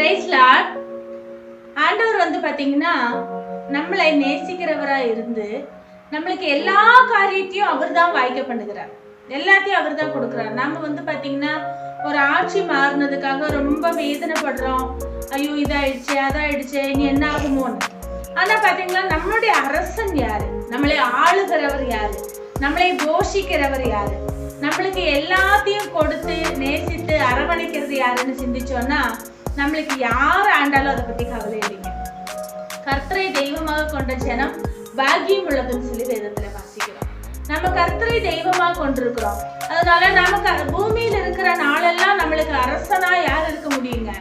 Price Lord ஆண்டவர் வந்து பார்த்தீங்கன்னா நம்மளை நேசிக்கிறவராக இருந்து நம்மளுக்கு எல்லா காரியத்தையும் அவர் தான் வாய்க்க பண்ணுகிறார். எல்லாத்தையும் அவர் தான் கொடுக்குறார். நம்ம வந்து பார்த்தீங்கன்னா ஒரு ஆட்சி மாறினதுக்காக ரொம்ப வேதனைப்படுறோம். ஐயோ இதாயிடுச்சு அதாயிடுச்சு இனி என்ன ஆகுமோன்னு. ஆனால் பார்த்தீங்கன்னா நம்மளுடைய அரசன் யாரு? நம்மளை ஆளுகிறவர் யாரு? நம்மளை போஷிக்கிறவர் யாரு? நம்மளுக்கு எல்லாத்தையும் கொடுத்து நேசித்து அரவணைக்கிறது யாருன்னு சிந்திச்சோன்னா நம்மளுக்கு யார் ஆண்டாலும் அதை பத்தி கவலை இல்லைங்க. கர்த்தரை தெய்வமாக கொண்ட ஜனம் பாக்கியம் உள்ளதுன்னு சொல்லி வேதத்துல வாசிக்கிறோம். நம்ம கர்த்தரை தெய்வமாக கொண்டிருக்கிறோம். அதனால நமக்கு பூமியில இருக்கிற நாளெல்லாம் நம்மளுக்கு அரசனா யார் இருக்க முடியுங்க?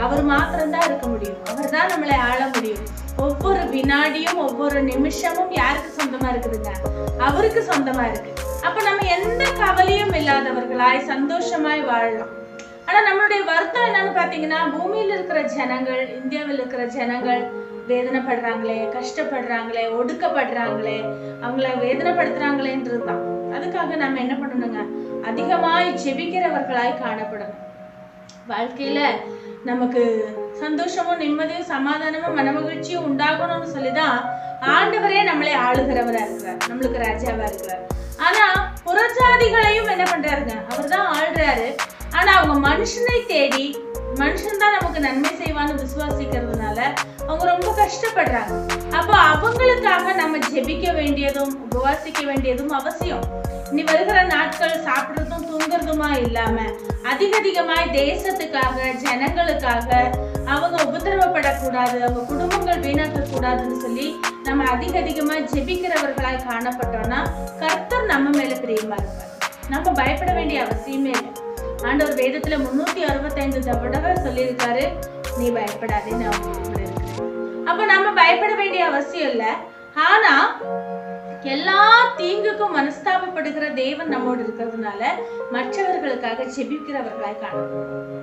அவர் மாத்திரம்தான் இருக்க முடியும். அவர் தான் நம்மளை ஆள முடியும். ஒவ்வொரு வினாடியும் ஒவ்வொரு நிமிஷமும் யாருக்கு சொந்தமா இருக்குதுங்க? அவருக்கு சொந்தமா இருக்கு. அப்ப நம்ம எந்த கவலையும் இல்லாதவர்களாய் சந்தோஷமாய் வாழலாம். ஆனா நம்மளுடைய வருத்தம் என்னன்னு பாத்தீங்கன்னா பூமியில இருக்கிற ஜனங்கள் இந்தியாவில் இருக்கிற ஜனங்கள் வேதனைப்படுறாங்களே கஷ்டப்படுறாங்களே ஒடுக்கப்படுறாங்களே அவங்கள வேதனைப்படுத்துறாங்களேன்றது தான். அதுக்காக நம்ம என்ன பண்ணணுங்க? அதிகமாய் ஜெபிக்கிறவர்களாய் காணப்படணும். வாழ்க்கையில நமக்கு சந்தோஷமும் நிம்மதியும் சமாதானமும் மனமகிழ்ச்சியும் உண்டாகணும்னு சொல்லிதான் ஆண்டவரே நம்மளை ஆளுகிறவரா இருக்கிறார். நம்மளுக்கு ராஜாவா இருக்கிறார். ஆனா புறஜாதிகளையும் என்ன பண்றாருங்க? அவர் தான் ஆள்றாரு. ஆனா அவங்க மனுஷனை தேடி மனுஷன் தான் நமக்கு நன்மை செய்வான்னு விசுவாசிக்கிறதுனால அவங்க ரொம்ப கஷ்டப்படுறாங்க. அப்போ அவங்களுக்காக நம்ம ஜெபிக்க வேண்டியதும் உபவாசிக்க வேண்டியதும் அவசியம். இனி வருகிற நாட்கள் சாப்பிடுறதும் தூங்குறதுமா இல்லாம அதிக அதிகமாய் தேசத்துக்காக ஜனங்களுக்காக அவங்க உபத்திரவப்படக்கூடாது அவங்க குடும்பங்கள் வீணாக்க கூடாதுன்னு சொல்லி நம்ம அதிக அதிகமாய் ஜெபிக்கிறவர்களாய் காணப்பட்டோம்னா கர்த்தர் நம்ம மேல பிரியமா இருப்பார். நம்ம பயப்பட வேண்டிய அவசியமே இல்லை. ஆண்டவர் வேதத்துல முன்னூத்தி அறுபத்தைந்து தடவை சொல்லியிருக்காரு. நீ பயப்படாதே நான் அப்ப நாம பயப்பட வேண்டிய அவசியம் இல்ல. ஆனா எல்லா தீங்குக்கும் மனஸ்தாபப்படுகிற தேவன் நம்மோடு இருக்கிறதுனால மற்றவர்களுக்காக செபிக்கிறவர்களாய் காணும்